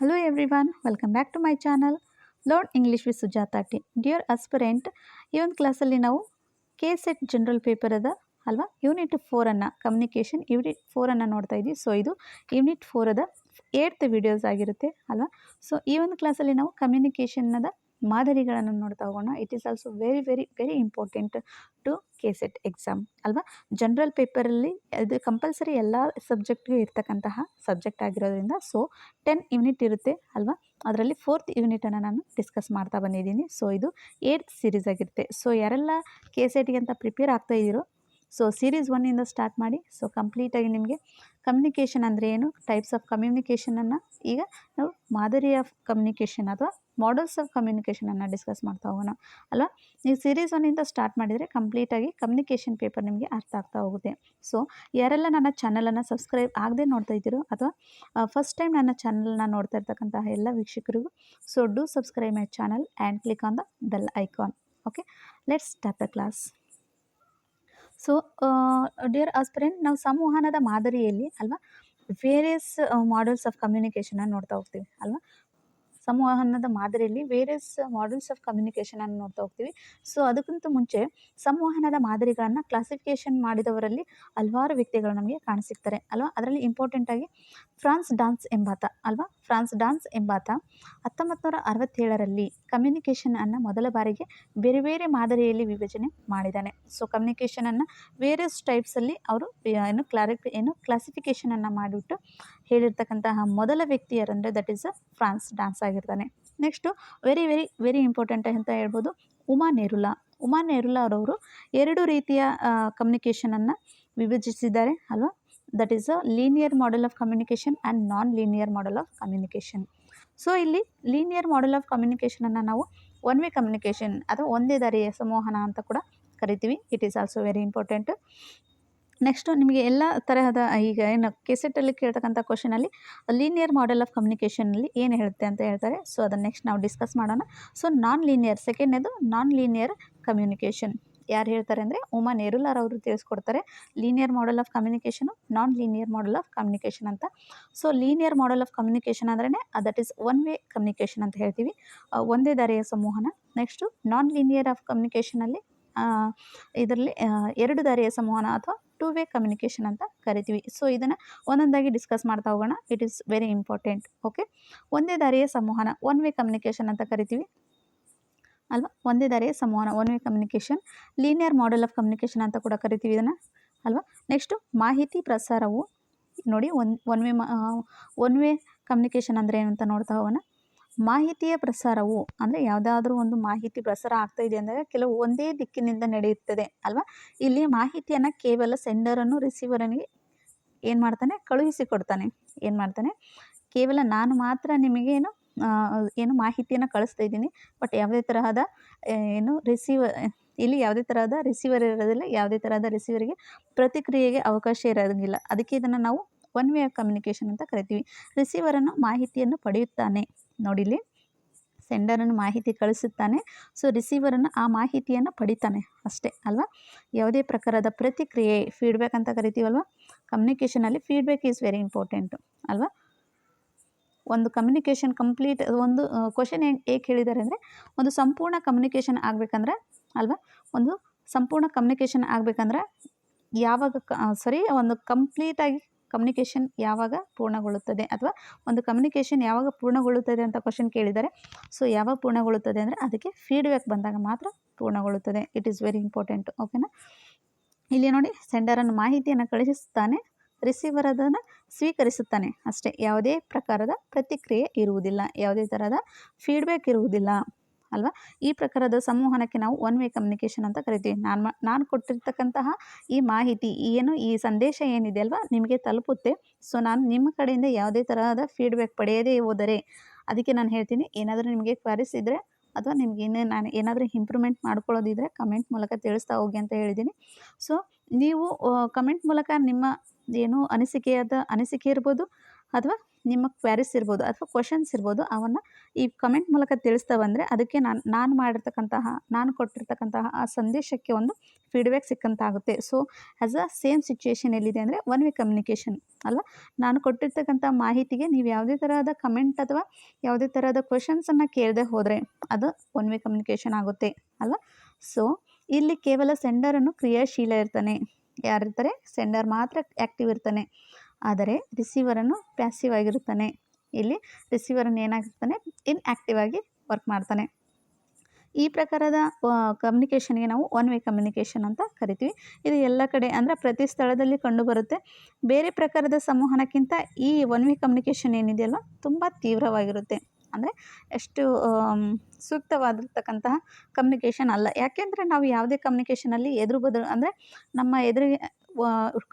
Hello everyone, welcome back to my channel. Learn English with Sujata T. Dear aspirant, ಈ ಒಂದು ಕ್ಲಾಸಲ್ಲಿ ನಾವು K set general paper ಅದ ಅಲ್ವಾ ಯೂನಿಟ್ ಫೋರನ್ನು ಕಮ್ಯುನಿಕೇಷನ್ ಯೂನಿಟ್ ಫೋರನ್ನು ನೋಡ್ತಾ ಇದ್ದೀವಿ ಸೊ ಇದು ಯೂನಿಟ್ ಅದ ಏಟ್ತ್ ವಿಡಿಯೋಸ್ ಆಗಿರುತ್ತೆ ಅಲ್ವಾ ಸೊ ಈ ಒಂದು ಕ್ಲಾಸಲ್ಲಿ ನಾವು ಕಮ್ಯುನಿಕೇಷನ್ನದ ಮಾದರಿಗಳನ್ನು ನೋಡ್ತಾ ಹೋಗೋಣ. It is also very very very important to K SET exam ಅಲ್ವಾ ಜನರಲ್ ಪೇಪರಲ್ಲಿ ಇದು ಕಂಪಲ್ಸರಿ ಎಲ್ಲ ಸಬ್ಜೆಕ್ಟ್ಗೂ ಇರ್ತಕ್ಕಂತಹ ಸಬ್ಜೆಕ್ಟ್ ಆಗಿರೋದ್ರಿಂದ ಸೊ ಟೆನ್ ಯೂನಿಟ್ ಇರುತ್ತೆ ಅಲ್ವಾ? ಅದರಲ್ಲಿ ಫೋರ್ತ್ ಯೂನಿಟನ್ನು ನಾನು ಡಿಸ್ಕಸ್ ಮಾಡ್ತಾ ಬಂದಿದ್ದೀನಿ. ಸೊ ಇದು ಏಯ್ಟ್ ಸೀರೀಸ್ ಆಗಿರುತ್ತೆ. ಸೊ ಯಾರೆಲ್ಲ ಕೆ ಸೆಟ್ಗೆ ಅಂತ ಪ್ರಿಪೇರ್ ಆಗ್ತಾ ಇದ್ದೀರೋ ಸೊ ಸೀರೀಸ್ ಒನ್ನಿಂದ ಸ್ಟಾರ್ಟ್ ಮಾಡಿ ಸೊ ಕಂಪ್ಲೀಟಾಗಿ ನಿಮಗೆ ಕಮ್ಯುನಿಕೇಷನ್ ಅಂದರೆ ಏನು? ಟೈಪ್ಸ್ ಆಫ್ ಕಮ್ಯುನಿಕೇಷನನ್ನು ಈಗ ನಾವು ಮಾದರಿ ಆಫ್ ಕಮ್ಯುನಿಕೇಷನ್ ಅಥವಾ ಮಾಡಲ್ಸ್ ಆಫ್ ಕಮ್ಯುನಿಕೇಷನನ್ನು ಡಿಸ್ಕಸ್ ಮಾಡ್ತಾ ಹೋಗೋಣ. ಅಲ್ವಾ ನೀವು ಸೀರೀಸ್ ಒನ್ನಿಂದ ಸ್ಟಾರ್ಟ್ ಮಾಡಿದರೆ ಕಂಪ್ಲೀಟಾಗಿ ಕಮ್ಯುನಿಕೇಷನ್ ಪೇಪರ್ ನಿಮಗೆ ಅರ್ಥ ಆಗ್ತಾ ಹೋಗುತ್ತೆ. ಸೊ ಯಾರೆಲ್ಲ ನನ್ನ ಚಾನಲನ್ನು ಸಬ್ಸ್ಕ್ರೈಬ್ ಆಗದೆ ನೋಡ್ತಾ ಇದ್ದೀರೋ ಅಥವಾ ಫಸ್ಟ್ ಟೈಮ್ ನನ್ನ ಚಾನಲ್ನ ನೋಡ್ತಾ ಇರ್ತಕ್ಕಂತಹ ಎಲ್ಲ ವೀಕ್ಷಕರಿಗೂ so do subscribe my channel and click on the bell icon okay let's start the class so dear aspirant ನಾವು ಸಂವಹನದ ಮಾದರಿಯಲ್ಲಿ, ಅಲ್ವಾ ವೇರಿಯಸ್ ಮಾಡಲ್ಸ್ ಆಫ್ ಕಮ್ಯುನಿಕೇಷನನ್ನು ನೋಡ್ತಾ ಹೋಗ್ತೀವಿ, ಅಲ್ವಾ? ಸಂವಹನದ ಮಾದರಿಯಲ್ಲಿ ವೇರಿಯಸ್ ಮಾಡಲ್ಸ್ ಆಫ್ ಕಮ್ಯುನಿಕೇಷನನ್ನು ನೋಡ್ತಾ ಹೋಗ್ತೀವಿ. ಸೊ ಅದಕ್ಕಿಂತ ಮುಂಚೆ ಸಂವಹನದ ಮಾದರಿಗಳನ್ನು ಕ್ಲಾಸಿಫಿಕೇಷನ್ ಮಾಡಿದವರಲ್ಲಿ ಹಲವಾರು ವ್ಯಕ್ತಿಗಳು ನಮಗೆ ಕಾಣಸಿಗ್ತಾರೆ ಅಲ್ವಾ? ಅದರಲ್ಲಿ ಇಂಪಾರ್ಟೆಂಟಾಗಿ ಫ್ರಾನ್ಸ್ ಡಾನ್ಸ್ ಎಂಬಾತ ಅಲ್ವಾ? ಫ್ರಾನ್ಸ್ ಡಾನ್ಸ್ ಎಂಬಾತ ಹತ್ತೊಂಬತ್ತು ನೂರ ಅರವತ್ತೇಳರಲ್ಲಿ ಕಮ್ಯುನಿಕೇಷನ್ ಅನ್ನು ಮೊದಲ ಬಾರಿಗೆ ಬೇರೆ ಬೇರೆ ಮಾದರಿಯಲ್ಲಿ ವಿಭಜನೆ ಮಾಡಿದ್ದಾನೆ ಸೊ ಕಮ್ಯುನಿಕೇಷನನ್ನು ವೇರಿಯಸ್ ಟೈಪ್ಸಲ್ಲಿ ಅವರು, ಏನು ಕ್ಲಾರಿಫಿ ಏನು ಕ್ಲಾಸಿಫಿಕೇಷನನ್ನು ಮಾಡಿಬಿಟ್ಟು ಹೇಳಿರ್ತಕ್ಕಂತಹ ಮೊದಲ ವ್ಯಕ್ತಿ ಯಾರಂದರೆ ದಟ್ ಈಸ್ ಫ್ರಾನ್ಸ್ ಡಾನ್ಸ್ ಆಗಿರ್ತಾನೆ. Next very very very important ಅಂತ ಹೇಳ್ಬೋದು ಉಮಾ ನೆರುಲಾ. ಉಮಾ ನೆರುಲಾ ಅವರವರು ಎರಡು ರೀತಿಯ ಕಮ್ಯುನಿಕೇಷನನ್ನು ವಿಭಜಿಸಿದ್ದಾರೆ ಅಲ್ವಾ? That is a linear model of communication and non linear model of communication so ಇಲ್ಲಿ ಲೀನಿಯರ್ ಮಾಡೆಲ್ ಆಫ್ ಕಮ್ಯುನಿಕೇಷನನ್ನು ನಾವು ಒನ್ ವೇ ಕಮ್ಯುನಿಕೇಷನ್ ಅಥವಾ ಒಂದೇ ದಾರಿಯ ಸಂವಹನ ಅಂತ ಕೂಡ ಕರಿತೀವಿ. It is also very important next ನಿಮಗೆ ಎಲ್ಲ ತರಹದ ಈಗ ಏನು ಕೆಸೆಟಲ್ಲಿ ಕೇಳ್ತಕ್ಕಂಥ ಕ್ವಶನಲ್ಲಿ ಲೀನಿಯರ್ ಮಾಡೆಲ್ ಆಫ್ ಕಮ್ಯುನಿಕೇಷನಲ್ಲಿ ಏನು ಹೇಳುತ್ತೆ ಅಂತ ಹೇಳ್ತಾರೆ. ಸೊ ಅದನ್ನು ನೆಕ್ಸ್ಟ್ ನಾವು ಡಿಸ್ಕಸ್ ಮಾಡೋಣ. ಸೊ ನಾನ್ ಲೀನಿಯರ್ ಸೆಕೆಂಡ್ನೇದು ನಾನ್ ಲೀನಿಯರ್ ಕಮ್ಯುನಿಕೇಷನ್ ಯಾರು ಹೇಳ್ತಾರೆ ಅಂದರೆ ಉಮಾ ನೆರುಲಾರ್ ಅವರು ತಿಳಿಸ್ಕೊಡ್ತಾರೆ. Linear model of communication non linear model of communication ಅಂತ. So linear model of communication ಅಂದ್ರೆ that is one way communication ಅಂತ ಹೇಳ್ತೀವಿ. ಒಂದೇ ದಾರಿಯ ಸಂವಹನ ನೆಕ್ಸ್ಟು ನಾನ್ ಲೀನಿಯರ್ ಆಫ್ ಕಮ್ಯುನಿಕೇಷನಲ್ಲಿ ಇದರಲ್ಲಿ ಎರಡು ದಾರಿಯ ಸಂವಹನ ಅಥವಾ ಟೂ ವೇ ಕಮ್ಯುನಿಕೇಷನ್ ಅಂತ ಕರಿತೀವಿ. ಸೊ ಇದನ್ನು ಒಂದೊಂದಾಗಿ ಡಿಸ್ಕಸ್ ಮಾಡ್ತಾ ಹೋಗೋಣ. It is very important okay ಒಂದೇ ದಾರಿಯ ಸಂವಹನ ಒನ್ ವೇ ಕಮ್ಯುನಿಕೇಷನ್ ಅಂತ ಕರಿತೀವಿ. ಅಲ್ವಾ? ಒಂದೇ ದಾರಿಯ ಸಂವಹನ one way communication linear model of communication ಅಂತ ಕೂಡ ಕರಿತೀವಿ ಇದನ್ನು. ಅಲ್ವಾ? ನೆಕ್ಸ್ಟು ಮಾಹಿತಿ ಪ್ರಸಾರವು. ನೋಡಿ one one way one way communication ಅಂದರೆ ಏನು ಅಂತ ನೋಡ್ತಾ ಹೋಗೋಣ. ಮಾಹಿತಿಯ ಪ್ರಸಾರವು ಅಂದರೆ ಯಾವುದಾದ್ರೂ ಒಂದು ಮಾಹಿತಿ ಪ್ರಸಾರ ಆಗ್ತಾ ಇದೆ ಅಂದಾಗ ಕೆಲವು ಒಂದೇ ದಿಕ್ಕಿನಿಂದ ನಡೆಯುತ್ತದೆ ಅಲ್ವಾ? ಇಲ್ಲಿ ಮಾಹಿತಿಯನ್ನು ಕೇವಲ ಸೆಂಡರನ್ನು ರಿಸೀವರನಿಗೆ ಏನು ಮಾಡ್ತಾನೆ? ಕಳುಹಿಸಿಕೊಡ್ತಾನೆ ಏನು ಮಾಡ್ತಾನೆ? ಕೇವಲ ನಾನು ಮಾತ್ರ ನಿಮಗೆ ಏನು ಏನು ಮಾಹಿತಿಯನ್ನು ಕಳಿಸ್ತಾ ಇದ್ದೀನಿ. ಬಟ್ ಯಾವುದೇ ತರಹದ ಏನು ರಿಸೀವರ್ ಇಲ್ಲಿ ಯಾವುದೇ ತರಹದ ರಿಸೀವರ್ ಇರೋದಿಲ್ಲ. ಯಾವುದೇ ತರಹದ ರಿಸೀವರಿಗೆ ಪ್ರತಿಕ್ರಿಯೆಗೆ ಅವಕಾಶ ಇರೋದಿಲ್ಲ ಅದಕ್ಕೆ ಇದನ್ನು ನಾವು ಒನ್ ವೇ ಕಮ್ಯುನಿಕೇಷನ್ ಅಂತ ಕರಿತೀವಿ. ರಿಸೀವರನ್ನು ಮಾಹಿತಿಯನ್ನು ಪಡೆಯುತ್ತಾನೆ. ನೋಡಿಲಿ ಸೆಂಡರನ್ನು ಮಾಹಿತಿ ಕಳಿಸುತ್ತಾನೆ. ಸೊ ರಿಸೀವರನ್ನು ಆ ಮಾಹಿತಿಯನ್ನು ಪಡಿತಾನೆ ಅಷ್ಟೇ, ಅಲ್ವಾ? ಯಾವುದೇ ಪ್ರಕಾರದ ಪ್ರತಿಕ್ರಿಯೆ ಫೀಡ್ಬ್ಯಾಕ್ ಅಂತ ಕರಿತೀವಲ್ವ? ಕಮ್ಯುನಿಕೇಷನಲ್ಲಿ ಫೀಡ್ಬ್ಯಾಕ್ ಈಸ್ ವೆರಿ ಇಂಪಾರ್ಟೆಂಟು ಅಲ್ವಾ? ಒಂದು ಕಮ್ಯುನಿಕೇಷನ್ ಕಂಪ್ಲೀಟ್ ಒಂದು ಕ್ವಶನ್ ಏಕೆ ಹೇಳಿದ್ದಾರೆ ಅಂದರೆ, ಒಂದು ಸಂಪೂರ್ಣ ಕಮ್ಯುನಿಕೇಷನ್ ಆಗಬೇಕಂದ್ರೆ, ಅಲ್ವಾ? ಒಂದು ಸಂಪೂರ್ಣ ಕಮ್ಯುನಿಕೇಷನ್ ಆಗಬೇಕಂದ್ರೆ, ಯಾವಾಗ ಸಾರಿ ಒಂದು ಕಂಪ್ಲೀಟಾಗಿ ಕಮ್ಯುನಿಕೇಷನ್ ಯಾವಾಗ ಪೂರ್ಣಗೊಳ್ಳುತ್ತದೆ ಅಥವಾ ಒಂದು ಕಮ್ಯುನಿಕೇಷನ್ ಯಾವಾಗ ಪೂರ್ಣಗೊಳ್ಳುತ್ತದೆ ಅಂತ ಕ್ವಶನ್ ಕೇಳಿದ್ದಾರೆ ಸೊ ಯಾವಾಗ ಪೂರ್ಣಗೊಳ್ಳುತ್ತದೆ ಅಂದರೆ ಅದಕ್ಕೆ ಫೀಡ್ಬ್ಯಾಕ್ ಬಂದಾಗ ಮಾತ್ರ ಪೂರ್ಣಗೊಳ್ಳುತ್ತದೆ. ಇಟ್ ಈಸ್ ವೆರಿ ಇಂಪಾರ್ಟೆಂಟ್ ಓಕೆನಾ ಇಲ್ಲಿ ನೋಡಿ ಸೆಂಡರನ್ನು ಮಾಹಿತಿಯನ್ನು ಕಳುಹಿಸುತ್ತಾನೆ ರಿಸೀವರ್ ಅದನ್ನು ಸ್ವೀಕರಿಸುತ್ತಾನೆ. ಅಷ್ಟೇ, ಯಾವುದೇ ಪ್ರಕಾರದ ಪ್ರತಿಕ್ರಿಯೆ ಇರುವುದಿಲ್ಲ, ಯಾವುದೇ ಥರದ ಫೀಡ್ಬ್ಯಾಕ್ ಇರುವುದಿಲ್ಲ. ಅಲ್ವಾ? ಈ ಪ್ರಕಾರದ ಸಂವಹನಕ್ಕೆ ನಾವು ಒನ್ ವೇ ಕಮ್ಯುನಿಕೇಷನ್ ಅಂತ ಕರಿತೀವಿ. ನಾನು ನಾನು ಕೊಟ್ಟಿರ್ತಕ್ಕಂತಹ ಈ ಮಾಹಿತಿ ಏನು, ಈ ಸಂದೇಶ ಏನಿದೆ ಅಲ್ವಾ, ನಿಮಗೆ ತಲುಪುತ್ತೆ. ಸೊ ನಾನು ನಿಮ್ಮ ಕಡೆಯಿಂದ ಯಾವುದೇ ತರಹದ ಫೀಡ್ಬ್ಯಾಕ್ ಪಡೆಯದೇ ಹೋದರೆ, ಅದಕ್ಕೆ ನಾನು ಹೇಳ್ತೀನಿ, ಏನಾದರೂ ನಿಮಗೆ ಕ್ವಾರಿಸ್ ಇದ್ದರೆ ಅಥವಾ ನಿಮ್ಗೆ ಇನ್ನೇ ನಾನು ಏನಾದರೂ ಇಂಪ್ರೂವ್ಮೆಂಟ್ ಮಾಡ್ಕೊಳ್ಳೋದಿದ್ರೆ ಕಮೆಂಟ್ ಮೂಲಕ ತಿಳಿಸ್ತಾ ಹೋಗಿ ಅಂತ ಹೇಳಿದ್ದೀನಿ. ಸೊ ನೀವು ಕಮೆಂಟ್ ಮೂಲಕ ನಿಮ್ಮ ಏನು ಅನಿಸಿಕೆಯಾದ, ಅನಿಸಿಕೆ ಇರ್ಬೋದು ಅಥವಾ ನಿಮ್ಮ ಕ್ವ್ಯಾರೀಸ್ ಇರ್ಬೋದು ಅಥವಾ ಕ್ವಶನ್ಸ್ ಇರ್ಬೋದು, ಅವನ್ನು ಈ ಕಮೆಂಟ್ ಮೂಲಕ ತಿಳಿಸ್ತಾ ಬಂದರೆ ಅದಕ್ಕೆ ನಾನು ನಾನು ಮಾಡಿರ್ತಕ್ಕಂತಹ, ನಾನು ಕೊಟ್ಟಿರ್ತಕ್ಕಂತಹ ಆ ಸಂದೇಶಕ್ಕೆ ಒಂದು feedback ಸಿಕ್ಕಂತಾಗುತ್ತೆ. So as a same situation ಎಲ್ಲಿದೆ ಅಂದರೆ ಒನ್ ವೇ ಕಮ್ಯುನಿಕೇಷನ್ ಅಲ್ಲ? ನಾನು ಕೊಟ್ಟಿರ್ತಕ್ಕಂಥ ಮಾಹಿತಿಗೆ ನೀವು ಯಾವುದೇ ಥರದ ಕಮೆಂಟ್ ಅಥವಾ ಯಾವುದೇ ಥರದ ಕ್ವಶನ್ಸನ್ನು ಕೇಳದೆ ಹೋದರೆ ಅದು ಒನ್ ವೇ ಕಮ್ಯುನಿಕೇಷನ್ ಆಗುತ್ತೆ ಅಲ್ಲ? ಸೊ ಇಲ್ಲಿ ಕೇವಲ ಸೆಂಡರನ್ನು ಕ್ರಿಯಾಶೀಲ ಇರ್ತಾನೆ. ಯಾರಿರ್ತಾರೆ? ಸೆಂಡರ್ ಮಾತ್ರ ಆ್ಯಕ್ಟಿವ್ ಇರ್ತಾನೆ. ಆದರೆ ರಿಸೀವರನ್ನು ಪ್ಯಾಸಿವ್ ಆಗಿರುತ್ತಾನೆ. ಇಲ್ಲಿ ರಿಸೀವರನ್ನು ಏನಾಗಿರ್ತಾನೆ? ಇನ್ ಆ್ಯಕ್ಟಿವ್ ಆಗಿ ವರ್ಕ್ ಮಾಡ್ತಾನೆ. ಈ ಪ್ರಕಾರದ ಕಮ್ಯುನಿಕೇಷನ್ಗೆ ನಾವು ಒನ್ ವೇ ಕಮ್ಯುನಿಕೇಷನ್ ಅಂತ ಕರಿತೀವಿ. ಇದು ಎಲ್ಲ ಕಡೆ ಅಂದರೆ ಪ್ರತಿ ಸ್ಥಳದಲ್ಲಿ ಕಂಡುಬರುತ್ತೆ. ಬೇರೆ ಪ್ರಕಾರದ ಸಂವಹನಕ್ಕಿಂತ ಈ ಒನ್ ವೇ ಕಮ್ಯುನಿಕೇಷನ್ ಏನಿದೆಯಲ್ಲ, ತುಂಬ ತೀವ್ರವಾಗಿರುತ್ತೆ. ಅಂದರೆ ಎಷ್ಟು ಸೂಕ್ತವಾಗಿರ್ತಕ್ಕಂತಹ ಕಮ್ಯುನಿಕೇಷನ್ ಅಲ್ಲ. ಯಾಕೆಂದರೆ ನಾವು ಯಾವುದೇ ಕಮ್ಯುನಿಕೇಷನಲ್ಲಿ ಎದುರು ಬದಲು ಅಂದರೆ ನಮ್ಮ ಎದುರಿಗೆ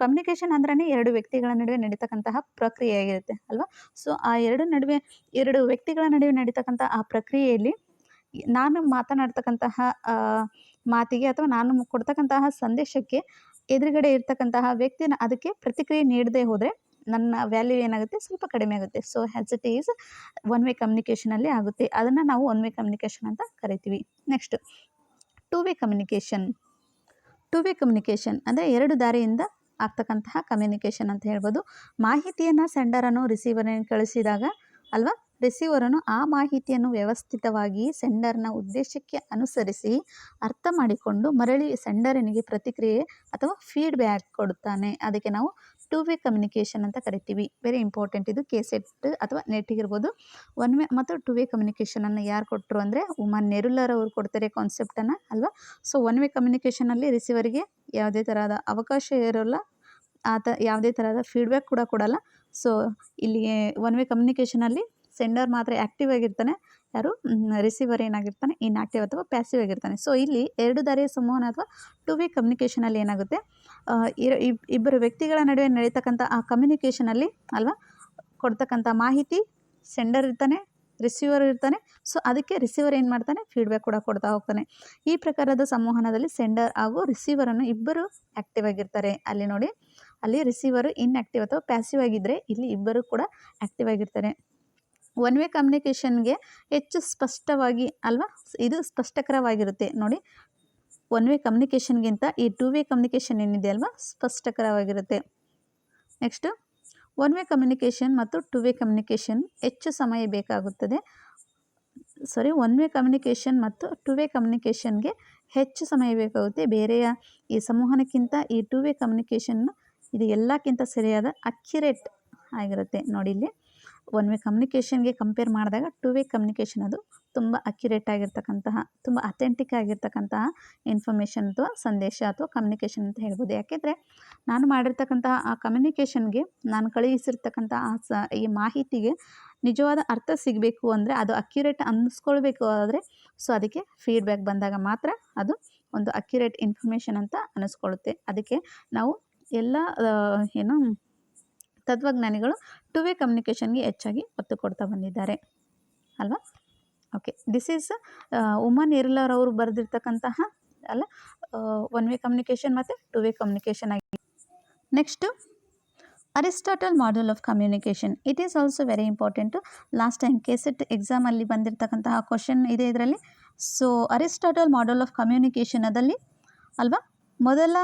ಕಮ್ಯುನಿಕೇಷನ್ ಅಂದ್ರೇ ಎರಡು ವ್ಯಕ್ತಿಗಳ ನಡುವೆ ನಡೀತಕ್ಕಂತಹ ಪ್ರಕ್ರಿಯೆ ಆಗಿರುತ್ತೆ, ಅಲ್ವಾ? ಸೊ ಆ ಎರಡು ನಡುವೆ, ಎರಡು ವ್ಯಕ್ತಿಗಳ ನಡುವೆ ನಡೀತಕ್ಕಂಥ ಆ ಪ್ರಕ್ರಿಯೆಯಲ್ಲಿ ನಾನು ಮಾತನಾಡ್ತಕ್ಕಂತಹ ಮಾತಿಗೆ ಅಥವಾ ನಾನು ಕೊಡ್ತಕ್ಕಂತಹ ಸಂದೇಶಕ್ಕೆ ಎದುರುಗಡೆ ಇರ್ತಕ್ಕಂತಹ ವ್ಯಕ್ತಿನ ಅದಕ್ಕೆ ಪ್ರತಿಕ್ರಿಯೆ ನೀಡದೆ ಹೋದರೆ ನನ್ನ ವ್ಯಾಲ್ಯೂ ಏನಾಗುತ್ತೆ? ಸ್ವಲ್ಪ ಕಡಿಮೆ ಆಗುತ್ತೆ. So has it is one way ಕಮ್ಯುನಿಕೇಷನಲ್ಲಿ ಆಗುತ್ತೆ. ಅದನ್ನು ನಾವು ಒನ್ ವೇ ಕಮ್ಯುನಿಕೇಷನ್ ಅಂತ ಕರಿತೀವಿ. Next two way communication two way communication ಅಂದರೆ ಎರಡು ದಾರಿಯಿಂದ ಆಗ್ತಕ್ಕಂತಹ ಕಮ್ಯುನಿಕೇಷನ್ ಅಂತ ಹೇಳ್ಬೋದು. ಮಾಹಿತಿಯನ್ನು ಸೆಂಡರನ್ನು ರಿಸೀವರನ್ನು ಕಳಿಸಿದಾಗ ಅಲ್ವಾ? ರಿಸೀವರನ್ನು ಆ ಮಾಹಿತಿಯನ್ನು ವ್ಯವಸ್ಥಿತವಾಗಿ ಸೆಂಡರ್ನ ಉದ್ದೇಶಕ್ಕೆ ಅನುಸರಿಸಿ ಅರ್ಥ ಮಾಡಿಕೊಂಡು ಮರಳಿ ಸೆಂಡರನಿಗೆ ಪ್ರತಿಕ್ರಿಯೆ ಅಥವಾ ಫೀಡ್ಬ್ಯಾಕ್ ಕೊಡುತ್ತಾನೆ. ಅದಕ್ಕೆ ನಾವು ಟೂ ವೇ ಕಮ್ಯುನಿಕೇಷನ್ ಅಂತ ಕರಿತೀವಿ. ವೆರಿ ಇಂಪಾರ್ಟೆಂಟ್ ಇದು ಕೆ ಸೆಟ್ ಅಥವಾ ಇರ್ಬೋದು ಒನ್ ವೇ ಮತ್ತು ಟೂ ವೇ ಕಮ್ಯುನಿಕೇಷನನ್ನು ಯಾರು ಕೊಟ್ಟರು ಅಂದರೆ ಉಮಾನ್ ನೆರುಲರ್ ಅವರು ಕೊಡ್ತಾರೆ ಕಾನ್ಸೆಪ್ಟನ್ನು ಅಲ್ವಾ? ಸೊ ಒನ್ ವೇ ಕಮ್ಯುನಿಕೇಷನಲ್ಲಿ ರಿಸೀವರಿಗೆ ಯಾವುದೇ ಥರದ ಅವಕಾಶ ಇರೋಲ್ಲ. ಆತ ಯಾವುದೇ ಥರದ ಫೀಡ್ಬ್ಯಾಕ್ ಕೂಡ ಕೊಡಲ್ಲ. ಸೊ ಇಲ್ಲಿ ಒನ್ ವೇ ಕಮ್ಯುನಿಕೇಷನಲ್ಲಿ ಸೆಂಡರ್ ಮಾತ್ರ ಆ್ಯಕ್ಟಿವ್ ಆಗಿರ್ತಾನೆ. ಯಾರು? ರಿಸೀವರ್ ಏನಾಗಿರ್ತಾನೆ? ಇನ್ಆ್ಯಕ್ಟಿವ್ ಅಥವಾ ಪ್ಯಾಸಿವ್ ಆಗಿರ್ತಾನೆ. ಸೊ ಇಲ್ಲಿ ಎರಡು ದಾರಿಯ ಸಂವಹನ ಅಥವಾ ಟು ವೇ ಕಮ್ಯುನಿಕೇಷನಲ್ಲಿ ಏನಾಗುತ್ತೆ? ಇಬ್ಬರು ವ್ಯಕ್ತಿಗಳ ನಡುವೆ ನಡೀತಕ್ಕಂಥ ಆ ಕಮ್ಯುನಿಕೇಷನಲ್ಲಿ ಅಲ್ವಾ? ಕೊಡ್ತಕ್ಕಂಥ ಮಾಹಿತಿ ಸೆಂಡರ್ ಇರ್ತಾನೆ ರಿಸೀವರ್ ಇರ್ತಾನೆ. ಸೊ ಅದಕ್ಕೆ ರಿಸೀವರ್ ಏನು ಮಾಡ್ತಾನೆ? ಫೀಡ್ಬ್ಯಾಕ್ ಕೂಡ ಕೊಡ್ತಾ ಹೋಗ್ತಾನೆ. ಈ ಪ್ರಕಾರದ ಸಂವಹನದಲ್ಲಿ ಸೆಂಡರ್ ಹಾಗೂ ರಿಸೀವರನ್ನು ಇಬ್ಬರು ಆ್ಯಕ್ಟಿವ್ ಆಗಿರ್ತಾರೆ. ಅಲ್ಲಿ ನೋಡಿ, ಅಲ್ಲಿ ರಿಸೀವರು ಇನ್ಆ್ಯಕ್ಟಿವ್ ಅಥವಾ ಪ್ಯಾಸಿವ್ ಆಗಿದ್ದರೆ ಇಲ್ಲಿ ಇಬ್ಬರು ಕೂಡ ಆ್ಯಕ್ಟಿವ್ ಆಗಿರ್ತಾರೆ. ಒನ್ ವೇ ಕಮ್ಯುನಿಕೇಷನ್ಗೆ ಹೆಚ್ಚು ಸ್ಪಷ್ಟವಾಗಿ ಅಲ್ವಾ? ಇದು ಸ್ಪಷ್ಟಕರವಾಗಿರುತ್ತೆ. ನೋಡಿ ಒನ್ ವೇ ಕಮ್ಯುನಿಕೇಷನ್ಗಿಂತ ಈ ಟೂ ವೇ ಕಮ್ಯುನಿಕೇಷನ್ ಏನಿದೆ ಅಲ್ವಾ? ಸ್ಪಷ್ಟಕರವಾಗಿರುತ್ತೆ. ನೆಕ್ಸ್ಟು ಒನ್ ವೇ ಕಮ್ಯುನಿಕೇಷನ್ ಮತ್ತು ಟು ವೇ ಕಮ್ಯುನಿಕೇಷನ್ ಹೆಚ್ಚು ಸಮಯ ಬೇಕಾಗುತ್ತದೆ. ಸಾರಿ ಒನ್ ವೇ ಕಮ್ಯುನಿಕೇಷನ್ ಮತ್ತು ಟು ವೇ ಕಮ್ಯುನಿಕೇಷನ್ಗೆ ಹೆಚ್ಚು ಸಮಯ ಬೇಕಾಗುತ್ತೆ. ಬೇರೆಯ ಈ ಸಂವಹನಕ್ಕಿಂತ ಈ ಟು ವೇ ಕಮ್ಯುನಿಕೇಷನ್ ಇದು ಎಲ್ಲಕ್ಕಿಂತ ಸರಿಯಾದ ಅಕ್ಯುರೇಟ್ ಆಗಿರುತ್ತೆ. ನೋಡಿ ಇಲ್ಲಿ ಒನ್ ವೇ ಕಮ್ಯುನಿಕೇಷನ್ಗೆ ಕಂಪೇರ್ ಮಾಡಿದಾಗ ಟು ವೇ ಕಮ್ಯುನಿಕೇಷನ್ ಅದು ತುಂಬ ಅಕ್ಯುರೇಟ್ ಆಗಿರ್ತಕ್ಕಂತಹ, ತುಂಬ ಅಥೆಂಟಿಕ್ ಆಗಿರ್ತಕ್ಕಂತಹ ಇನ್ಫಾರ್ಮೇಷನ್ ಅಥವಾ ಸಂದೇಶ ಅಥವಾ ಕಮ್ಯುನಿಕೇಷನ್ ಅಂತ ಹೇಳ್ಬೋದು. ಯಾಕೆಂದರೆ ನಾನು ಮಾಡಿರ್ತಕ್ಕಂತಹ ಆ ಕಮ್ಯುನಿಕೇಷನ್ಗೆ ನಾನು ಕಳುಹಿಸಿರ್ತಕ್ಕಂಥ ಆ ಸ, ಈ ಮಾಹಿತಿಗೆ ನಿಜವಾದ ಅರ್ಥ ಸಿಗಬೇಕು ಅಂದರೆ ಅದು ಅಕ್ಯುರೇಟ್ ಅನ್ನಿಸ್ಕೊಳ್ಬೇಕು. ಆದರೆ ಸೊ ಅದಕ್ಕೆ ಫೀಡ್ಬ್ಯಾಕ್ ಬಂದಾಗ ಮಾತ್ರ ಅದು ಒಂದು ಅಕ್ಯುರೇಟ್ ಇನ್ಫಾರ್ಮೇಷನ್ ಅಂತ ಅನ್ನಿಸ್ಕೊಳ್ಳುತ್ತೆ ಅದಕ್ಕೆ ನಾವು ಎಲ್ಲ ಏನು ತತ್ವಜ್ಞಾನಿಗಳು ಟು ವೇ ಕಮ್ಯುನಿಕೇಷನ್ಗೆ ಹೆಚ್ಚಾಗಿ ಒತ್ತು ಕೊಡ್ತಾ ಬಂದಿದ್ದಾರೆ. ಅಲ್ವಾ? ಓಕೆ ದಿಸ್ ಈಸ್ ಉಮನ್ ಇರ್ಲರ್ ಅವರು ಬರೆದಿರ್ತಕ್ಕಂತಹ, ಅಲ್ಲ ಒನ್ ವೇ ಕಮ್ಯುನಿಕೇಷನ್ ಮತ್ತು ಟು ವೇ ಕಮ್ಯುನಿಕೇಷನ್ ಆಗಿ. Next Aristotle model of communication it is also very important last time KSET ಎಕ್ಸಾಮಲ್ಲಿ ಬಂದಿರತಕ್ಕಂತಹ ಕ್ವಶನ್ ಇದೆ ಇದರಲ್ಲಿ. So Aristotle model of communication ಅದಲ್ಲಿ ಅಲ್ವಾ? ಮೊದಲ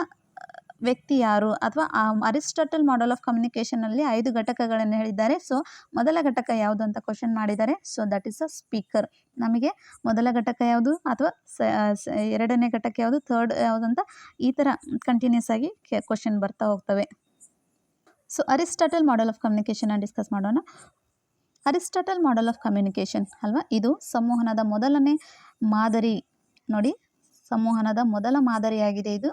ವ್ಯಕ್ತಿ ಯಾರು ಅಥವಾ ಅರಿಸ್ಟಾಟಲ್ ಮಾಡೆಲ್ ಆಫ್ ಕಮ್ಯುನಿಕೇಷನಲ್ಲಿ ಐದು ಘಟಕಗಳನ್ನು ಹೇಳಿದ್ದಾರೆ. ಸೊ ಮೊದಲ ಘಟಕ ಯಾವುದು ಅಂತ ಕ್ವಶನ್ ಮಾಡಿದ್ದಾರೆ. So that is a speaker ನಮಗೆ ಮೊದಲ ಘಟಕ ಯಾವುದು ಅಥವಾ ಎರಡನೇ ಘಟಕ ಯಾವುದು ಥರ್ಡ್ ಯಾವುದು ಅಂತ ಈ ಥರ ಕಂಟಿನ್ಯೂಸ್ ಆಗಿ ಕ್ವಶನ್ ಬರ್ತಾ ಹೋಗ್ತವೆ. So Aristotle model of communication discuss ಮಾಡೋಣ. ಅರಿಸ್ಟಾಟಲ್ ಮಾಡೆಲ್ ಆಫ್ ಕಮ್ಯುನಿಕೇಷನ್ ಅಲ್ವಾ? ಇದು ಸಂವಹನದ ಮೊದಲನೇ ಮಾದರಿ. ನೋಡಿ, ಸಂವಹನದ ಮೊದಲ ಮಾದರಿಯಾಗಿದೆ ಇದು.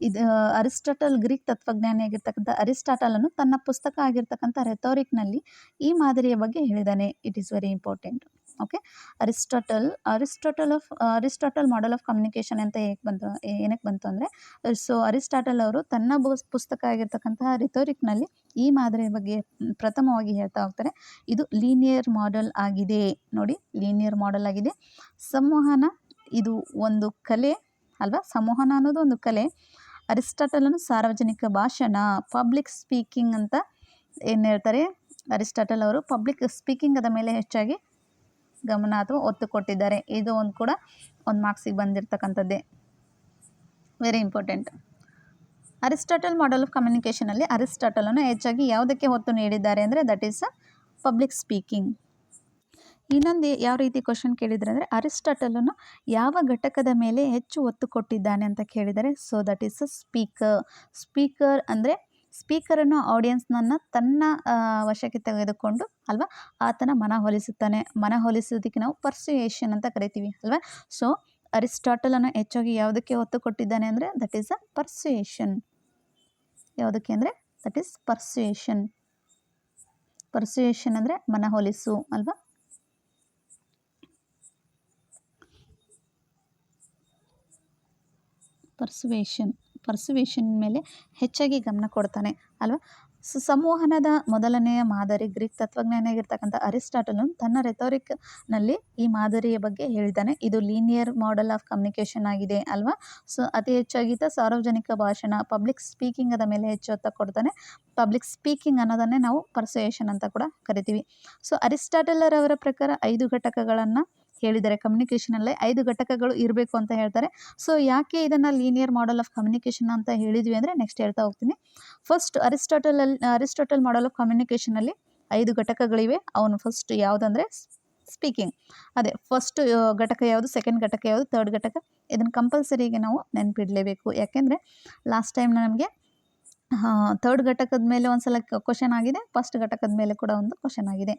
ಇದು ಅರಿಸ್ಟಾಟಲ್ ಗ್ರೀಕ್ ತತ್ವಜ್ಞಾನಿಯಾಗಿರ್ತಕ್ಕಂಥ ಅರಿಸ್ಟಾಟಲನ್ನು ತನ್ನ ಪುಸ್ತಕ ಆಗಿರ್ತಕ್ಕಂಥ ರೆಥೋರಿಕ್ನಲ್ಲಿ ಈ ಮಾದರಿಯ ಬಗ್ಗೆ ಹೇಳಿದ್ದಾನೆ it is very important okay Aristotle Aristotle of, Aristotle model of communication ಅಂತ ಹೇಗೆ ಬಂತು ಏನಕ್ಕೆ ಬಂತು ಅಂದರೆ, ಸೊ ಅರಿಸ್ಟಾಟಲ್ ಅವರು ತನ್ನ ಪುಸ್ತಕ ಆಗಿರ್ತಕ್ಕಂತಹ ರಿಥೋರಿಕ್ನಲ್ಲಿ ಈ ಮಾದರಿಯ ಬಗ್ಗೆ ಪ್ರಥಮವಾಗಿ ಹೇಳ್ತಾ ಹೋಗ್ತಾರೆ. ಇದು ಲೀನಿಯರ್ ಮಾಡೆಲ್ ಆಗಿದೆ. ನೋಡಿ ಲೀನಿಯರ್ ಮಾಡೆಲ್ ಆಗಿದೆ. ಸಂವಹನ ಇದು ಒಂದು ಕಲೆ ಅಲ್ವಾ? ಸಂವಹನ ಅನ್ನೋದು ಒಂದು ಕಲೆ. ಅರಿಸ್ಟಾಟಲನು ಸಾರ್ವಜನಿಕ ಭಾಷಣ ಪಬ್ಲಿಕ್ ಸ್ಪೀಕಿಂಗ್ ಅಂತ ಏನು ಹೇಳ್ತಾರೆ? ಅರಿಸ್ಟಾಟಲ್ ಅವರು ಪಬ್ಲಿಕ್ ಸ್ಪೀಕಿಂಗ್ ಅದ ಮೇಲೆ ಹೆಚ್ಚಾಗಿ ಗಮನ ಅಥವಾ ಒತ್ತು ಕೊಟ್ಟಿದ್ದಾರೆ. ಇದು ಒಂದು ಕೂಡ ಒಂದು ಮಾರ್ಕ್ಸಿಗೆ ಬಂದಿರತಕ್ಕಂಥದ್ದೇ. Very important Aristotle model of ಕಮ್ಯುನಿಕೇಷನಲ್ಲಿ ಅರಿಸ್ಟಾಟಲನ್ನು ಹೆಚ್ಚಾಗಿ ಯಾವುದಕ್ಕೆ ಒತ್ತು ನೀಡಿದ್ದಾರೆ ಅಂದರೆ ದಟ್ ಈಸ್ ಪಬ್ಲಿಕ್ ಸ್ಪೀಕಿಂಗ್ ಇನ್ನೊಂದು ಯಾವ ರೀತಿ ಕ್ವಶನ್ ಕೇಳಿದರೆ ಅಂದರೆ, ಅರಿಸ್ಟಾಟಲನ್ನು ಯಾವ ಘಟಕದ ಮೇಲೆ ಹೆಚ್ಚು ಒತ್ತು ಕೊಟ್ಟಿದ್ದಾನೆ ಅಂತ ಕೇಳಿದರೆ so that is a speaker speaker ಅಂದರೆ ಸ್ಪೀಕರನ್ನು ಆಡಿಯನ್ಸ್ನನ್ನು ತನ್ನ ವಶಕ್ಕೆ ತೆಗೆದುಕೊಂಡು ಅಲ್ವಾ, ಆತನ ಮನವೊಲಿಸುತ್ತಾನೆ ಮನವೊಲಿಸೋದಕ್ಕೆ ನಾವು ಪರ್ಸುಯೇಷನ್ ಅಂತ ಕರಿತೀವಿ ಅಲ್ವಾ? ಸೊ ಅರಿಸ್ಟಾಟಲನ್ನು ಹೆಚ್ಚಾಗಿ ಯಾವುದಕ್ಕೆ ಒತ್ತು ಕೊಟ್ಟಿದ್ದಾನೆ ಅಂದರೆ ದಟ್ ಈಸ್ ಅ ಪರ್ಸುಯೇಷನ್ ಯಾವುದಕ್ಕೆ ಅಂದರೆ ದಟ್ ಈಸ್ ಪರ್ಸುಯೇಷನ್ ಪರ್ಸುಯೇಷನ್ ಅಂದರೆ ಮನ ಹೋಲಿಸು ಅಲ್ವಾ? ಪರ್ಸುವೇಷನ್ ಪರ್ಸುವೇಷನ್ ಮೇಲೆ ಹೆಚ್ಚಾಗಿ ಗಮನ ಕೊಡ್ತಾನೆ, ಅಲ್ವಾ? ಸೊ ಸಂವಹನದ ಮೊದಲನೆಯ ಮಾದರಿ ಗ್ರೀಕ್ ತತ್ವಜ್ಞಾನಿಯಾಗಿರ್ತಕ್ಕಂಥ ಅರಿಸ್ಟಾಟಲ್ ತನ್ನ ರೆಥೋರಿಕ್ನಲ್ಲಿ ಈ ಮಾದರಿಯ ಬಗ್ಗೆ ಹೇಳಿದ್ದಾನೆ. ಇದು ಲೀನಿಯರ್ ಮಾಡೆಲ್ ಆಫ್ ಕಮ್ಯುನಿಕೇಷನ್ ಆಗಿದೆ, ಅಲ್ವಾ? ಸೊ, ಅತಿ ಹೆಚ್ಚಾಗಿದ್ದ ಸಾರ್ವಜನಿಕ ಭಾಷಣ ಪಬ್ಲಿಕ್ ಸ್ಪೀಕಿಂಗ್ ಅದ ಮೇಲೆ ಹೆಚ್ಚು ಒತ್ತ ಕೊಡ್ತಾನೆ. ಪಬ್ಲಿಕ್ ಸ್ಪೀಕಿಂಗ್ ಅನ್ನೋದನ್ನೇ ನಾವು ಪರ್ಸುಯೇಷನ್ ಅಂತ ಕೂಡ ಕರಿತೀವಿ. ಸೊ, ಅರಿಸ್ಟಾಟಲರವರ ಪ್ರಕಾರ ಐದು ಘಟಕಗಳನ್ನು ಹೇಳಿದ್ದಾರೆ. ಕಮ್ಯುನಿಕೇಷನಲ್ಲೇ ಐದು ಘಟಕಗಳು ಇರಬೇಕು ಅಂತ ಹೇಳ್ತಾರೆ. ಸೊ ಯಾಕೆ ಇದನ್ನು ಲೀನಿಯರ್ ಮಾಡೆಲ್ ಆಫ್ ಕಮ್ಯುನಿಕೇಷನ್ ಅಂತ ಹೇಳಿದ್ವಿ ಅಂದರೆ ನೆಕ್ಸ್ಟ್ ಹೇಳ್ತಾ ಹೋಗ್ತೀನಿ. First Aristotle Aristotle model of ಕಮ್ಯುನಿಕೇಷನಲ್ಲಿ ಐದು ಘಟಕಗಳಿವೆ. ಅವನು ಫಸ್ಟ್ ಯಾವುದಂದರೆ ಸ್ಪೀಕಿಂಗ್ ಅದೇ ಫಸ್ಟ್ ಘಟಕ ಯಾವುದು ಸೆಕೆಂಡ್ ಘಟಕ ಯಾವುದು ತರ್ಡ್ ಘಟಕ. ಇದನ್ನು ಕಂಪಲ್ಸರಿಗೆ ನಾವು ನೆನಪಿಡಲೇಬೇಕು. ಯಾಕೆಂದರೆ ಲಾಸ್ಟ್ ಟೈಮ್ ನಮಗೆ ಥರ್ಡ್ ಘಟಕದ ಮೇಲೆ ಒಂದು ಸಲ ಕ್ವಶನ್ ಆಗಿದೆ ಫಸ್ಟ್ ಘಟಕದ ಮೇಲೆ ಕೂಡ ಒಂದು ಕ್ವಶನ್ ಆಗಿದೆ.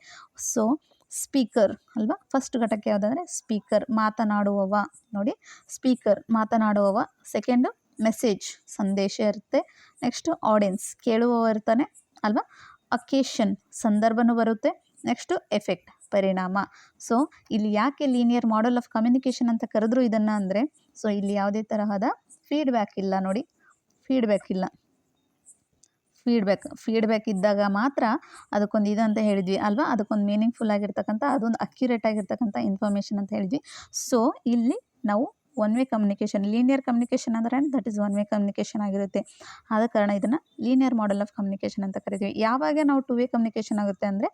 ಸೊ ಸ್ಪೀಕರ್ ಅಲ್ವಾ? ಫಸ್ಟ್ ಘಟಕ ಯಾವುದಂದ್ರೆ ಸ್ಪೀಕರ್ ಮಾತನಾಡುವವ. ನೋಡಿ ಸ್ಪೀಕರ್ ಮಾತನಾಡುವವ. ಸೆಕೆಂಡು ಮೆಸೇಜ್ ಸಂದೇಶ ಇರುತ್ತೆ. ನೆಕ್ಸ್ಟು ಆಡಿಯನ್ಸ್ ಕೇಳುವವ ಇರ್ತಾನೆ ಅಲ್ವಾ? ಅಕೇಶನ್ ಸಂದರ್ಭನೂ ಬರುತ್ತೆ. ನೆಕ್ಸ್ಟು ಎಫೆಕ್ಟ್ ಪರಿಣಾಮ. ಸೊ ಇಲ್ಲಿ ಯಾಕೆ ಲೀನಿಯರ್ ಮಾಡೆಲ್ ಆಫ್ ಕಮ್ಯುನಿಕೇಷನ್ ಅಂತ ಕರೆದ್ರು ಇದನ್ನು ಅಂದರೆ ಸೊ ಇಲ್ಲಿ ಯಾವುದೇ ತರಹದ ಫೀಡ್ಬ್ಯಾಕ್ ಇಲ್ಲ ನೋಡಿ. ಫೀಡ್ಬ್ಯಾಕ್ ಇಲ್ಲ. ಫೀಡ್ಬ್ಯಾಕ್ ಫೀಡ್ಬ್ಯಾಕ್ ಇದ್ದಾಗ ಮಾತ್ರ ಅದಕ್ಕೊಂದು ಇದು ಅಂತ ಹೇಳಿದ್ವಿ, ಅಲ್ವಾ? ಅದಕ್ಕೊಂದು ಮೀನಿಂಗ್ಫುಲ್ ಆಗಿರ್ತಕ್ಕಂಥ, ಅದೊಂದು ಅಕ್ಯುರೇಟ್ ಆಗಿರ್ತಕ್ಕಂಥ ಇನ್ಫಾರ್ಮೇಷನ್ ಅಂತ ಹೇಳಿದ್ವಿ. ಸೊ ಇಲ್ಲಿ ನಾವು one way communication linear communication ಅಂದರೆ that is one way communication ಆಗಿರುತ್ತೆ. ಆದ ಕಾರಣ ಇದನ್ನು ಲೀನಿಯರ್ ಮಾಡೆಲ್ ಆಫ್ ಕಮ್ಯುನಿಕೇಷನ್ ಅಂತ ಕರಿತೀವಿ. ಯಾವಾಗ ನಾವು ಟು ವೇ ಕಮ್ಯುನಿಕೇಷನ್ ಆಗುತ್ತೆ ಅಂದರೆ